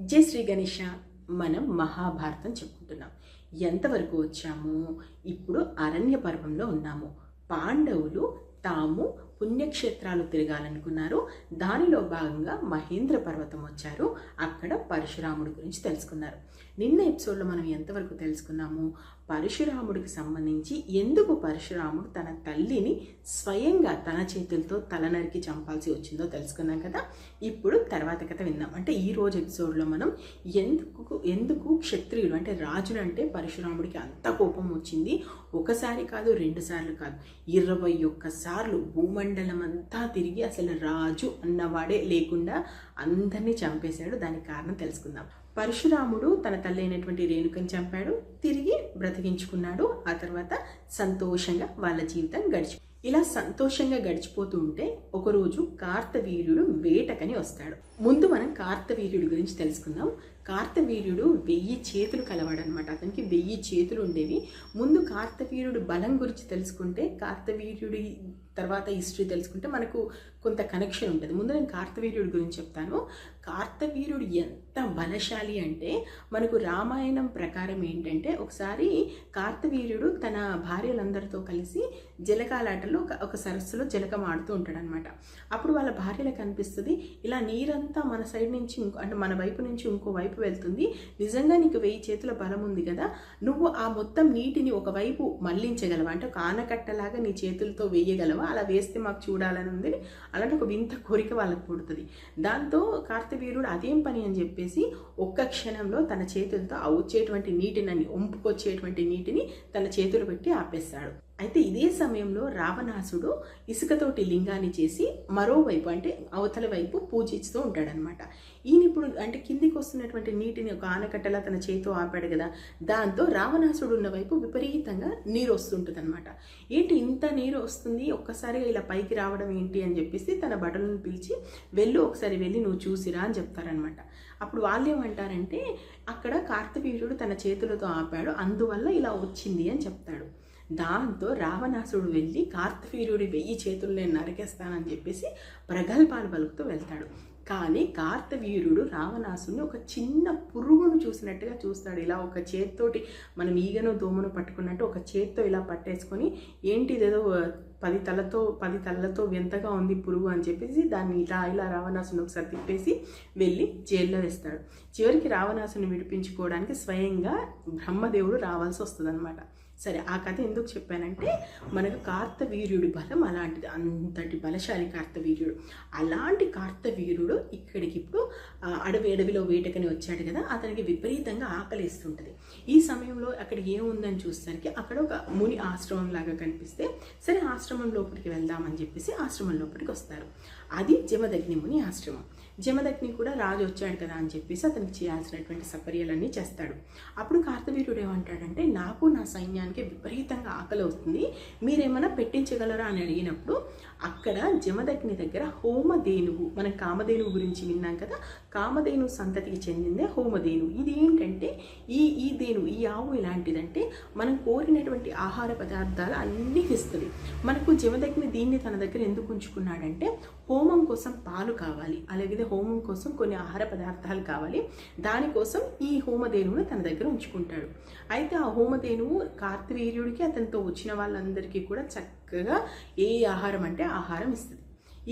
జై శ్రీ గణేష మనం మహాభారతం చెప్పుకుంటున్నాం. ఎంతవరకు వచ్చాము? ఇప్పుడు అరణ్య పర్వంలో ఉన్నాము. పాండవులు తాము పుణ్యక్షేత్రాలు తిరగాలనుకున్నారు. దానిలో భాగంగా మహేంద్ర పర్వతం వచ్చారు. అక్కడ పరశురాముడి గురించి తెలుసుకున్నారు. నిన్న ఎపిసోడ్లో మనం ఎంతవరకు తెలుసుకున్నాము? పరశురాముడికి సంబంధించి ఎందుకు పరశురాముడు తన తల్లిని స్వయంగా తన చేతులతో తలనరికి చంపాల్సి వచ్చిందో తెలుసుకున్నాం కదా? ఇప్పుడు తర్వాత కథ విన్నాం అంటే ఈ రోజు ఎపిసోడ్లో మనం ఎందుకు ఎందుకు క్షత్రియులు అంటే రాజులు అంటే పరశురాముడికి అంత కోపం వచ్చింది? ఒకసారి కాదు రెండు సార్లు కాదు. ఇరవై ఒక్కసార్లు సార్లు భూమండలం అంతా తిరిగి అసలు రాజు అన్నవాడే లేకుండా అందరినీ చంపేశాడు. దానికి కారణం తెలుసుకుందాం. పరశురాముడు తన తల్లి అయినటువంటి రేణుకని చంపాడు. తిరిగి బ్రతికించుకున్నాడు. ఆ తర్వాత సంతోషంగా వాళ్ళ జీవితం గడిచి ఇలా సంతోషంగా గడిచిపోతూ ఉంటే ఒకరోజు కార్తవీర్యుడు వేటకని వస్తాడు. ముందు మనం కార్తవీర్యుడి గురించి తెలుసుకుందాం. కార్తవీర్యుడు వెయ్యి చేతులు కలవాడనమాట అతనికి వెయ్యి చేతులు ఉండేవి. ముందు కార్తవీర్యుడు బలం గురించి తెలుసుకుంటే కార్తవీర్యుడి తర్వాత హిస్టరీ తెలుసుకుంటే మనకు కొంత కనెక్షన్ ఉంటుంది. ముందు నేను కార్తవీర్యుడి గురించి చెప్తాను. కార్తవీర్యుడు ఎంత బలశాలి అంటే మనకు రామాయణం ప్రకారం ఏంటంటే ఒకసారి కార్తవీర్యుడు తన భార్యలందరితో కలిసి జలకాలాటలో ఒక- ఒక సరస్సులో జలకం ఆడుతూ ఉంటాడనమాట. అప్పుడు వాళ్ళ భార్యలకు అనిపిస్తుంది ఇలా నీరంతా మన సైడ్ నుంచి ఇంకో అంటే మన వైపు నుంచి ఇంకో వైపు వెళ్తుంది. నిజంగా నీకు వెయ్యి చేతుల బలం ఉంది కదా నువ్వు ఆ మొత్తం నీటిని ఒకవైపు మళ్ళించగలవా అంటే ఒక ఆనకట్టలాగా నీ చేతులతో వేయగలవా? అలా వేస్తే మాకు చూడాలని ఉంది. అలాంటి ఒక వింత కోరిక వాళ్ళకు పుడుతుంది. దాంతో కార్తవీరుడు అదేం పని అని చెప్పేసి ఒక్క క్షణంలో తన చేతులతో ఆ వచ్చేటువంటి నీటిని ఒంపుకొచ్చేటువంటి నీటిని తన చేతులు పెట్టి ఆపేస్తాడు. అయితే ఇదే సమయంలో రావణాసుడు ఇసుకతోటి లింగాన్ని చేసి మరోవైపు అంటే అవతల వైపు పూజిస్తూ ఉంటాడనమాట ఈయన ఇప్పుడు అంటే కిందికి వస్తున్నటువంటి నీటిని ఒక ఆనకట్టలా తన చేతితో ఆపాడు కదా దాంతో రావణాసుడు ఉన్న వైపు విపరీతంగా నీరు వస్తుంటుంది అనమాట ఏంటి ఇంత నీరు వస్తుంది? ఒక్కసారిగా ఇలా పైకి రావడం ఏంటి అని చెప్పేసి తన బటలను పిలిచి వెళ్ళు ఒకసారి వెళ్ళి నువ్వు చూసిరా అని చెప్తారనమాట అప్పుడు వాళ్ళు ఏమంటారంటే అక్కడ కార్తవీర్యుడు తన చేతులతో ఆపాడు అందువల్ల ఇలా వచ్చింది అని చెప్తాడు. దాంతో రావణాసుడు వెళ్ళి కార్తవీర్యుడి వెయ్యి చేతులు నేను నరికేస్తానని చెప్పేసి ప్రగల్భాలు పలుకుతూ వెళ్తాడు. కానీ కార్తవీర్యుడు రావణాసుని ఒక చిన్న పురుగును చూసినట్టుగా చూస్తాడు. ఇలా ఒక చేత్తోటి మనం ఈగను దోమను పట్టుకున్నట్టు ఒక చేత్తో ఇలా పట్టేసుకొని ఏంటి ఇదేదో పది తలతో పది తలలతో వింతగా ఉంది పురుగు అని చెప్పేసి దాన్ని ఇలా ఇలా రావణాసుని ఒకసారి తిప్పేసి వెళ్ళి జైల్లో వేస్తాడు. చివరికి రావణాసుని విడిపించుకోవడానికి స్వయంగా బ్రహ్మదేవుడు రావాల్సి వస్తుంది సరే ఆ కథ ఎందుకు చెప్పానంటే మనకు కార్తవీర్యుడి బలం అలాంటిది. అంతటి బలశాలి కార్తవీర్యుడు. అలాంటి కార్తవీర్యుడు ఇక్కడికి ఇప్పుడు అడవి అడవిలో వేటకని వచ్చాడు కదా అతనికి విపరీతంగా ఆకలిస్తుంటుంది. ఈ సమయంలో అక్కడ ఏముందని చూసేసరికి అక్కడ ఒక ముని ఆశ్రమం లాగా కనిపిస్తే సరే ఆశ్రమం లోపలికి వెళ్దామని చెప్పేసి ఆశ్రమం లోపలికి వస్తారు. అది జమదగ్ని ముని ఆశ్రమం. జమదగ్ని కూడా రాజు వచ్చాడు కదా అని చెప్పేసి అతనికి చేయాల్సినటువంటి సపర్యలన్నీ చేస్తాడు. అప్పుడు కార్తవీర్యుడు ఏమంటాడంటే నాకు నా సైన్యానికి విపరీతంగా ఆకలి వస్తుంది మీరేమైనా పెట్టించగలరా? అని అడిగినప్పుడు అక్కడ జమదగ్ని దగ్గర హోమధేనువు మనం కామధేనువు గురించి విన్నాం కదా కామధేను సంతతికి చెందిందే హోమధేనువు. ఇది ఏంటంటే ఈ ఈ ధేను ఈ ఆవు ఎలాంటిదంటే మనం కోరినటువంటి ఆహార పదార్థాలు అన్నీ ఇస్తుంది మనకు జమదగ్ని దీన్ని తన దగ్గర ఎందుకు ఉంచుకున్నాడంటే హోమం కోసం పాలు కావాలి అలాగే హోమం కోసం కొన్ని ఆహార పదార్థాలు కావాలి. దానికోసం ఈ హోమధేనువును తన దగ్గర ఉంచుకుంటాడు. అయితే ఆ హోమధేనువు కార్తవీర్యుడికి అతనితో వచ్చిన వాళ్ళందరికీ కూడా చక్కగా ఏ ఆహారం అంటే ఆహారం ఇస్తుంది.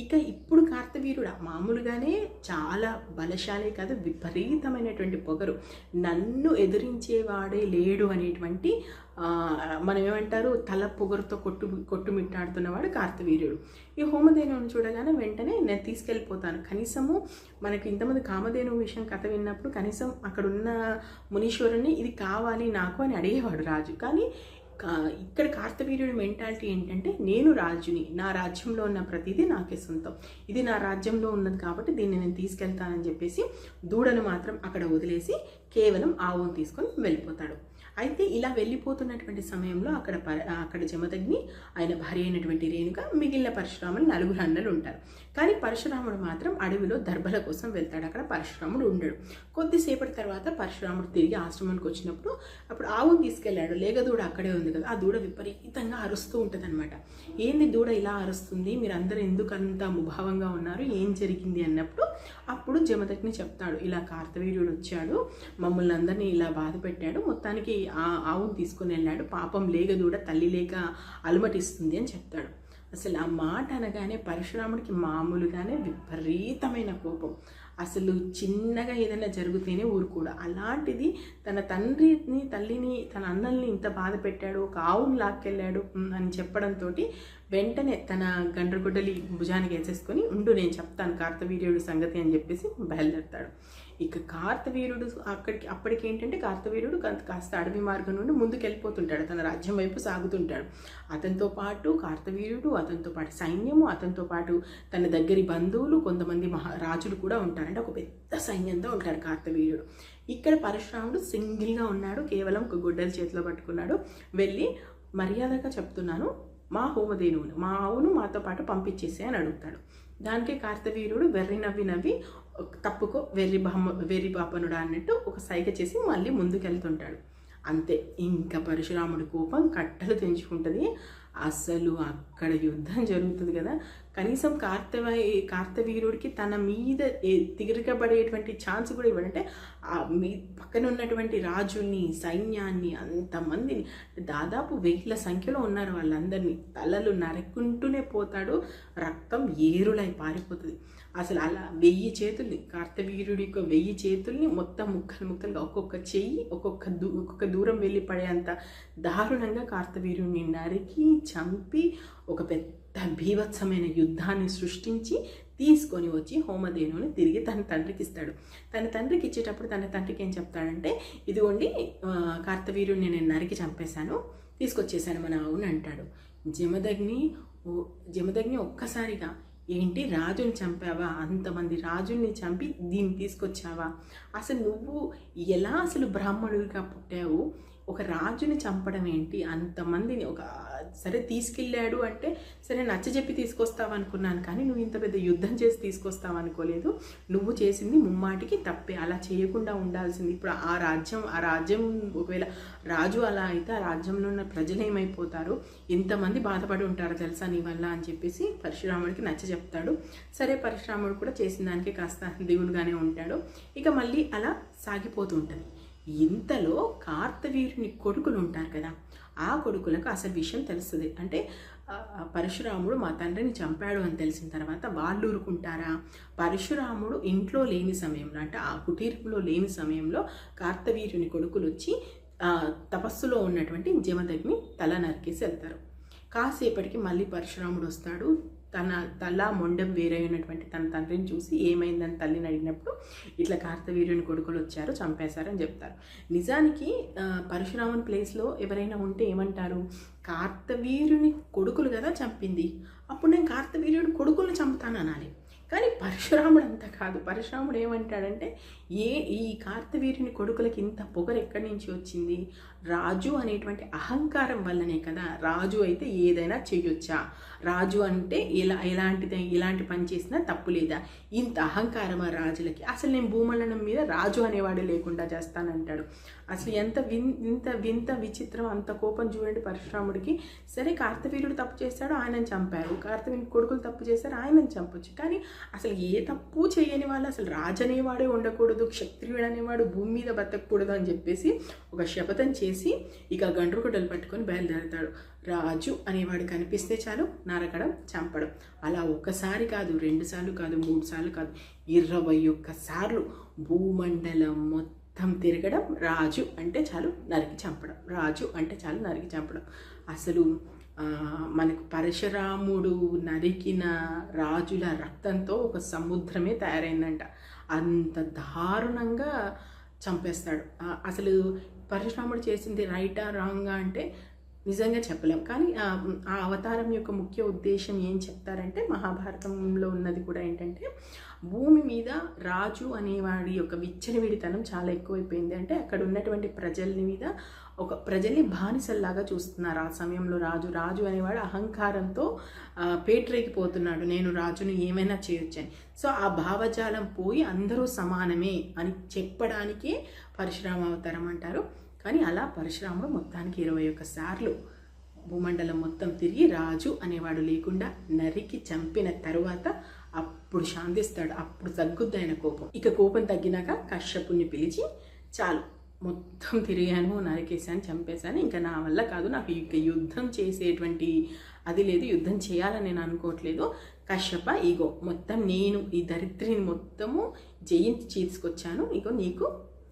ఇక ఇప్పుడు కార్తవీరుడు మామూలుగానే చాలా బలశాలి కాదు విపరీతమైనటువంటి పొగరు. నన్ను ఎదిరించేవాడే లేడు అనేటువంటి మనం ఏమంటారు తల పొగరుతో కొట్టు కొట్టుమిట్టాడుతున్నవాడు కార్తవీర్యుడు ఈ హోమధేనువుని చూడగానే వెంటనే నేను తీసుకెళ్ళిపోతాను. కనీసము మనకి ఇంతమంది కామధేను విషయం కథ విన్నప్పుడు కనీసం అక్కడ ఉన్న మునీశ్వరుని ఇది కావాలి నాకు అని అడిగేవాడు రాజు. కానీ ఇక్కడ కార్తవీర్యుడి మెంటాలిటీ ఏంటంటే నేను రాజుని నా రాజ్యంలో ఉన్న ప్రతిదీ నాకే సొంతం. ఇది నా రాజ్యంలో ఉన్నది కాబట్టి దీన్ని నేను తీసుకెళ్తానని చెప్పేసి దూడను మాత్రం అక్కడ వదిలేసి కేవలం ఆవును తీసుకొని వెళ్ళిపోతాడు. అయితే ఇలా వెళ్ళిపోతున్నటువంటి సమయంలో అక్కడ అక్కడ జమదగ్ని ఆయన భార్య అయినటువంటి రేణుక మిగిలిన పరశురాముడు నలుగురు అన్నలు ఉంటారు. కానీ పరశురాముడు మాత్రం అడవిలో దర్భల కోసం వెళ్తాడు. అక్కడ పరశురాముడు ఉండడు. కొద్దిసేపటి తర్వాత పరశురాముడు తిరిగి ఆశ్రమానికి వచ్చినప్పుడు అప్పుడు ఆవును తీసుకెళ్ళాడు. లేగ దూడ అక్కడే ఉంది కదా ఆ దూడ విపరీతంగా అరుస్తూ ఉంటుంది అనమాట ఏంది దూడ ఇలా అరుస్తుంది? మీరు అందరూ ఎందుకు అంత ముభావంగా ఉన్నారు? ఏం జరిగింది? అన్నప్పుడు అప్పుడు జమదగ్ని చెప్తాడు. ఇలా కార్తవీర్యుడు వచ్చాడు. మమ్మల్ని అందరినీ ఇలా బాధ పెట్టాడు మొత్తానికి ఆవును తీసుకుని వెళ్ళాడు. పాపం లేగ దూడ తల్లి లేక అలమటిస్తుంది అని చెప్తాడు. అసలు ఆ మాట అనగానే పరశురాముడికి మామూలుగానే విపరీతమైన కోపం. అసలు చిన్నగా ఏదైనా జరిగితేనే ఊరుకోడు. అలాంటిది తన తండ్రిని తల్లిని తన అన్నల్ని ఇంత బాధ పెట్టాడు ఒక ఆవును లాక్కెళ్ళాడు అని చెప్పడంతో వెంటనే తన గండ్రగొడ్డలి భుజానికి వేసేసుకొని ఉండు నేను చెప్తాను కార్తవీర్యుడు సంగతి అని చెప్పేసి బయలుదేరతాడు. ఇక కార్తవీరుడు అక్కడికి అప్పటికి ఏంటంటే కార్తవీరుడు కాస్త అడవి మార్గం నుండి ముందుకు వెళ్ళిపోతుంటాడు తన రాజ్యం వైపు సాగుతుంటాడు. అతనితో పాటు కార్తవీరుడు అతనితో పాటు సైన్యము అతనితో పాటు తన దగ్గరి బంధువులు కొంతమంది మహా రాజులు కూడా ఉంటారంటే. ఒక పెద్ద సైన్యంతో ఉంటాడు కార్తవీర్యుడు. ఇక్కడ పరశురాముడు సింగిల్గా ఉన్నాడు. కేవలం ఒక గుడ్డల చేతిలో పట్టుకున్నాడు. వెళ్ళి మర్యాదగా చెప్తున్నాను. మా హోమధేనువుని మా ఆవును మాతో పాటు పంపించేసే అని అడుగుతాడు. దానికి కార్తవీరుడు వెర్రి నవ్వి నవ్వి తప్పుకో వెర్రి బామ్మ వెర్రి బాపనుడా అన్నట్టు ఒక సైగ చేసి మళ్ళీ ముందుకెళ్తుంటాడు. అంతే ఇంకా పరశురాముడి కోపం కట్టలు తెంచుకుంటుంది. అసలు అక్కడ యుద్ధం జరుగుతుంది కదా. కనీసం కార్తవ కార్తవీరుడికి తన మీద తిరగబడేటువంటి ఛాన్స్ కూడా ఇవ్వడంటే ఆ మీ పక్కన ఉన్నటువంటి రాజుని సైన్యాన్ని అంతమందిని దాదాపు వేల సంఖ్యలో ఉన్నారు వాళ్ళందరినీ. తలలు నరుక్కుంటూనే పోతాడు రక్తం ఏరులై పారిపోతుంది. అసలు అలా వెయ్యి చేతుల్ని కార్తవీరుడి యొక్క వెయ్యి చేతుల్ని మొత్తం ముక్కలు ముక్కలుగా ఒక్కొక్క చెయ్యి ఒక్కొక్క దూ ఒక్కొక్క దూరం వెళ్ళి పడేంత దారుణంగా కార్తవీరుడిని నరికి చంపి ఒక పెద్ద భీభత్సమైన యుద్ధాన్ని సృష్టించి తీసుకొని వచ్చి హోమధేనుని తిరిగి తన తండ్రికి ఇస్తాడు. తన తండ్రికి ఇచ్చేటప్పుడు తన తండ్రికి ఏం చెప్తాడంటే ఇదిగోండి కార్తవీరుని నేను నరికి చంపేశాను తీసుకొచ్చేసాను మన ఆవుని అంటాడు. జమదగ్ని జమదగ్ని ఒక్కసారిగా ఏంటి రాజుని చంపావా? అంతమంది రాజుల్ని చంపి దీన్ని తీసుకొచ్చావా? అసలు నువ్వు ఎలా అసలు బ్రాహ్మణుడిగా పుట్టావు? ఒక రాజుని చంపడం ఏంటి? అంతమందిని ఒక సరే తీసుకెళ్ళాడు అంటే సరే నచ్చ చెప్పి తీసుకొస్తావు అనుకున్నాను కానీ నువ్వు ఇంత పెద్ద యుద్ధం చేసి తీసుకొస్తావు అనుకోలేదు. నువ్వు చేసింది ముమ్మాటికి తప్పే. అలా చేయకుండా ఉండాల్సింది. ఇప్పుడు ఆ రాజ్యం ఆ రాజ్యం ఒకవేళ రాజు అలా అయితే ఆ రాజ్యంలో ఉన్న ప్రజలు ఏమైపోతారు? ఎంతమంది బాధపడి ఉంటారు తెలుసా నీ వల్ల అని చెప్పేసి పరశురాముడికి నచ్చ చెప్తాడు. సరే పరశురాముడు కూడా చేసిన దానికి కాస్త దేవుడుగానే ఉంటాడు. ఇక మళ్ళీ అలా సాగిపోతూ ఉంటుంది. ఇంతలో కార్తవీరుని కొడుకులు ఉంటారు కదా ఆ కొడుకులకు అసలు విషయం తెలుస్తుంది. అంటే పరశురాముడు మా తండ్రిని చంపాడు అని తెలిసిన తర్వాత వాళ్ళు ఊరుకుంటారా? పరశురాముడు ఇంట్లో లేని సమయంలో అంటే ఆ కుటీరంలో లేని సమయంలో కార్తవీరుని కొడుకులు వచ్చి తపస్సులో ఉన్నటువంటి జమదగ్ని తల నరికేసి వెళ్తారు. కాసేపటికి మళ్ళీ పరశురాముడు వస్తాడు. తన తల మొండం వేరైనటువంటి తన తండ్రిని చూసి ఏమైందని తల్లిని అడిగినప్పుడు ఇట్లా కార్తవీర్యుని కొడుకులు వచ్చారు చంపేశారని చెప్తారు. నిజానికి పరశురాముని ప్లేస్లో ఎవరైనా ఉంటే ఏమంటారు? కార్తవీర్యుని కొడుకులు కదా చంపింది. అప్పుడు నేను కార్తవీర్యుడి కొడుకులను చంపుతాను అనాలి. కానీ పరశురాముడు అంత కాదు. పరశురాముడు ఏమంటాడంటే ఏ ఈ కార్తవీర్యుని కొడుకులకి ఇంత పొగరు ఎక్కడి నుంచి వచ్చింది? రాజు అనేటువంటి అహంకారం వల్లనే కదా రాజు అయితే ఏదైనా చేయొచ్చా? రాజు అంటే ఎలా ఎలాంటిది ఎలాంటి పని చేసినా తప్పు లేదా? ఇంత అహంకారమా రాజులకి? అసలు నేను భూమండలం మీద రాజు అనేవాడు లేకుండా చేస్తానంటాడు. అసలు ఎంత విన్ ఇంత వింత విచిత్రం అంత కోపం చూడండి పరశురాముడికి. సరే కార్తవీర్యుడు తప్పు చేస్తాడు ఆయనను చంపారు. కార్తవీర్యుని కొడుకులు తప్పు చేశారు ఆయనను చంపొచ్చు. కానీ అసలు ఏ తప్పు చేయని వాళ్ళు అసలు రాజు అనేవాడే ఉండకూడదు క్షత్రియుడు అనేవాడు భూమి మీద బతకూడదు అని చెప్పేసి ఒక శపథం చేసి ఇక గండ్రు గుడ్డలు పట్టుకొని బయలుదేరతాడు. రాజు అనేవాడు కనిపిస్తే చాలు నరకడం చంపడం. అలా ఒకసారి కాదు రెండు సార్లు కాదు మూడు సార్లు కాదు ఇరవై ఒక్క సార్లు భూమండలం మొత్తం తిరగడం రాజు అంటే చాలు నరికి చంపడం. రాజు అంటే చాలు నరికి చంపడం. అసలు మనకు పరశురాముడు నరికిన రాజుల రక్తంతో ఒక సముద్రమే తయారైందంట. అంత దారుణంగా చంపేస్తాడు. అసలు పరశురాముడు చేసింది రైటా రాంగా అంటే నిజంగా చెప్పలేం. కానీ ఆ అవతారం యొక్క ముఖ్య ఉద్దేశం ఏం చెప్తారంటే మహాభారతంలో ఉన్నది కూడా ఏంటంటే భూమి మీద రాజు అనేవాడి యొక్క విచ్చలవిడితనం చాలా ఎక్కువైపోయింది. అంటే అక్కడ ఉన్నటువంటి ప్రజల మీద ఒక ప్రజల్ని బానిసల్లాగా చూస్తున్నారు. ఆ సమయంలో రాజు రాజు అనేవాడు అహంకారంతో పేట్రేకి పోతున్నాడు నేను రాజును ఏమైనా చేయొచ్చని. సో ఆ భావజాలం పోయి అందరూ సమానమే అని చెప్పడానికే పరశురామ అవతారం అంటారు. కానీ అలా పరశురాముడు మొత్తానికి ఇరవై ఒక్క సార్లు భూమండలం మొత్తం తిరిగి రాజు అనేవాడు లేకుండా నరికి చంపిన తరువాత అప్పుడు శాంతిస్తాడు. అప్పుడు తగ్గుద్ది ఆయన కోపం. ఇక కోపం తగ్గినాక కశ్యపుణ్ణి పిలిచి చాలు. మొత్తం తిరిగాను నరికేశాను చంపేశాను. ఇంకా నా వల్ల కాదు నాకు ఇక యుద్ధం చేసేటువంటి అది లేదు యుద్ధం చేయాలని నేను అనుకోవట్లేదు. కశ్యప ఇగో మొత్తం నేను ఈ దరిద్రిని మొత్తము జయించి తీసుకొచ్చాను ఇగో నీకు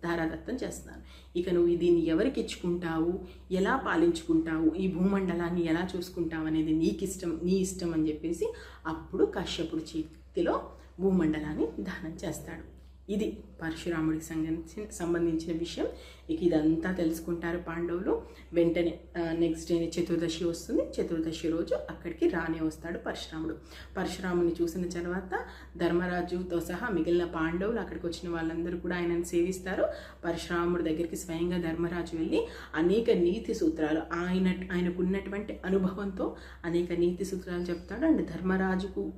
ధారాదత్తం చేస్తున్నాను. ఇక నువ్వు దీన్ని ఎవరికి ఇచ్చుకుంటావు? ఎలా పాలించుకుంటావు? ఈ భూమండలాన్ని ఎలా చూసుకుంటావు అనేది నీకు ఇష్టం నీ ఇష్టం అని చెప్పేసి అప్పుడు కశ్యపుడు చేతిలో భూమండలాన్ని దానం చేస్తాడు. ఇది పరశురాముడికి సంబంధించిన సంబంధించిన విషయం. ఇక ఇదంతా తెలుసుకుంటారు పాండవులు. వెంటనే నెక్స్ట్ డే చతుర్దశి వస్తుంది. చతుర్దశి రోజు అక్కడికి రానే వస్తాడు పరశురాముడు. పరశురాముని చూసిన తర్వాత ధర్మరాజుతో సహా మిగిలిన పాండవులు అక్కడికి వచ్చిన వాళ్ళందరూ కూడా ఆయనను సేవిస్తారు. పరశురాముడి దగ్గరికి స్వయంగా ధర్మరాజు వెళ్ళి అనేక నీతి సూత్రాలు ఆయన ఆయనకున్నటువంటి అనుభవంతో అనేక నీతి సూత్రాలు చెప్తాడు. అండ్ ధర్మరాజుకు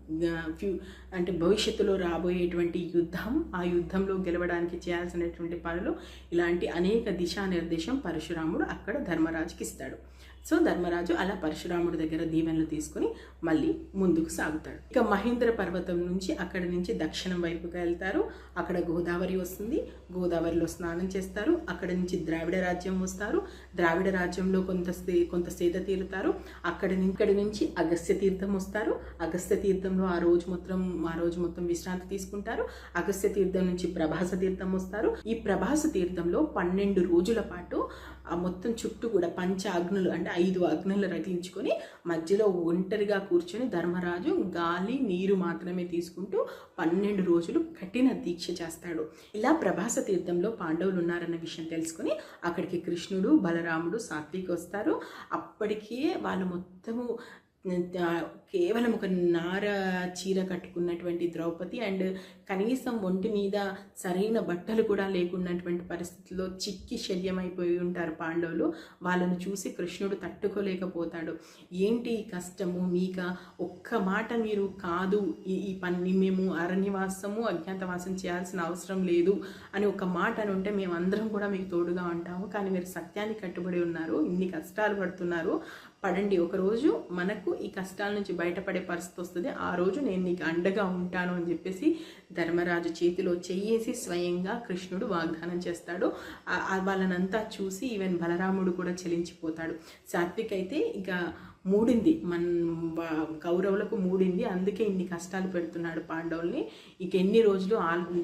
ఫ్యూ అంటే భవిష్యత్తులో రాబోయేటువంటి యుద్ధం ఆ యుద్ధంలో గెలవడానికి చేయాల్సినటువంటి పనులు. ఇలాంటి అనేక దిశానిర్దేశం పరశురాముడు అక్కడ ధర్మరాజుకి ఇస్తాడు. సో ధర్మరాజు అలా పరశురాముడి దగ్గర దీవెనలు తీసుకుని మళ్ళీ ముందుకు సాగుతాడు. ఇక మహేంద్ర పర్వతం నుంచి అక్కడి నుంచి దక్షిణం వైపుకి వెళ్తారు. అక్కడ గోదావరి వస్తుంది. గోదావరిలో స్నానం చేస్తారు. అక్కడ నుంచి ద్రావిడ రాజ్యం వస్తారు. ద్రావిడ రాజ్యంలో కొంత కొంత సేద తీరుతారు. అక్కడి నుంచి ఇక్కడి నుంచి అగస్త్య తీర్థం వస్తారు. అగస్త్య తీర్థంలో ఆ రోజు మొత్తం ఆ రోజు మొత్తం విశ్రాంతి తీసుకుంటారు. అగస్త్య తీర్థం నుంచి ప్రభాస తీర్థం వస్తారు. ఈ ప్రభాస తీర్థంలో పన్నెండు రోజుల పాటు ఆ మొత్తం చుట్టూ కూడా పంచ అగ్నులు అంటే ఐదు అగ్నులు రగిలించుకొని మధ్యలో ఒంటరిగా కూర్చొని ధర్మరాజు గాలి నీరు మాత్రమే తీసుకుంటూ పన్నెండు రోజులు కఠిన దీక్ష చేస్తాడు. ఇలా ప్రభాస తీర్థంలో పాండవులు ఉన్నారన్న విషయం తెలుసుకుని అక్కడికి కృష్ణుడు బలరాముడు సాత్విక్ వస్తారు. అప్పటికే వాళ్ళు మొత్తము కేవలం ఒక నార చీర కట్టుకున్నటువంటి ద్రౌపది అండ్ కనీసం ఒంటి మీద సరైన బట్టలు కూడా లేకున్నటువంటి పరిస్థితుల్లో చిక్కి శల్యమైపోయి ఉంటారు పాండవులు. వాళ్ళను చూసి కృష్ణుడు తట్టుకోలేకపోతాడు. ఏంటి కష్టము? మీక ఒక్క మాట మీరు కాదు. ఈ ఈ పని మేము అరణ్యవాసము అజ్ఞాతవాసం చేయాల్సిన అవసరం లేదు అని ఒక మాట అని ఉంటే మేమందరం కూడా మీకు తోడుగా ఉంటాము. కానీ మీరు సత్యానికి కట్టుబడి ఉన్నారు. ఇన్ని కష్టాలు పడుతున్నారు. పడండి. ఒకరోజు మనకు ఈ కష్టాల నుంచి బయటపడే పరిస్థితి వస్తుంది. ఆ రోజు నేను నీకు అండగా ఉంటాను అని చెప్పేసి ధర్మరాజు చేతిలో చెయ్యేసి స్వయంగా కృష్ణుడు వాగ్దానం చేస్తాడు. ఆ- వాళ్ళనంతా చూసి ఈవెన్ బలరాముడు కూడా చెలించిపోతాడు. సాత్విక్ అయితే ఇక మూడింది. మన కౌరవులకు మూడింది. అందుకే ఇన్ని కష్టాలు పెడుతున్నాడు పాండవుల్ని. ఇక ఎన్ని రోజులు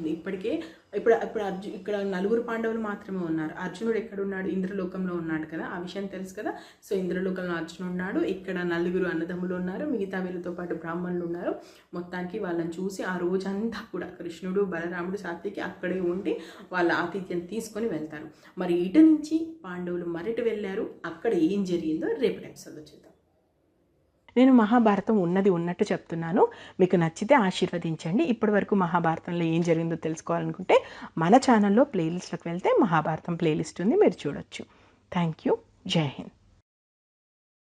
ఇప్పటికే ఇప్పుడు ఇప్పుడు అర్జు ఇక్కడ నలుగురు పాండవులు మాత్రమే ఉన్నారు. అర్జునుడు ఎక్కడ ఉన్నాడు ఇంద్రలోకంలో ఉన్నాడు కదా? ఆ విషయం తెలుసు కదా? సో ఇంద్రలోకంలో అర్జునుడు ఉన్నాడు. ఇక్కడ నలుగురు అన్నదమ్ములు ఉన్నారు. మిగతా వీళ్ళతో పాటు బ్రాహ్మణులు ఉన్నారు. మొత్తానికి వాళ్ళని చూసి ఆ రోజంతా కూడా కృష్ణుడు బలరాముడు సాత్వికి అక్కడే ఉండి వాళ్ళ ఆతిథ్యం తీసుకొని వెళ్తారు. మరి ఇటు నుంచి పాండవులు మరటి వెళ్ళారు. అక్కడ ఏం జరిగిందో రేపటి ఎపిసోడ్లో చూద్దాం. నేను మహాభారతం ఉన్నది ఉన్నట్టు చెప్తున్నాను. మీకు నచ్చితే ఆశీర్వదించండి. ఇప్పటి వరకు మహాభారతంలో ఏం జరిగిందో తెలుసుకోవాలనుకుంటే మన ఛానల్లో ప్లేలిస్ట్లోకి వెళ్తే మహాభారతం ప్లేలిస్ట్ ఉంది. మీరు చూడొచ్చు. Thank you. జై హింద్.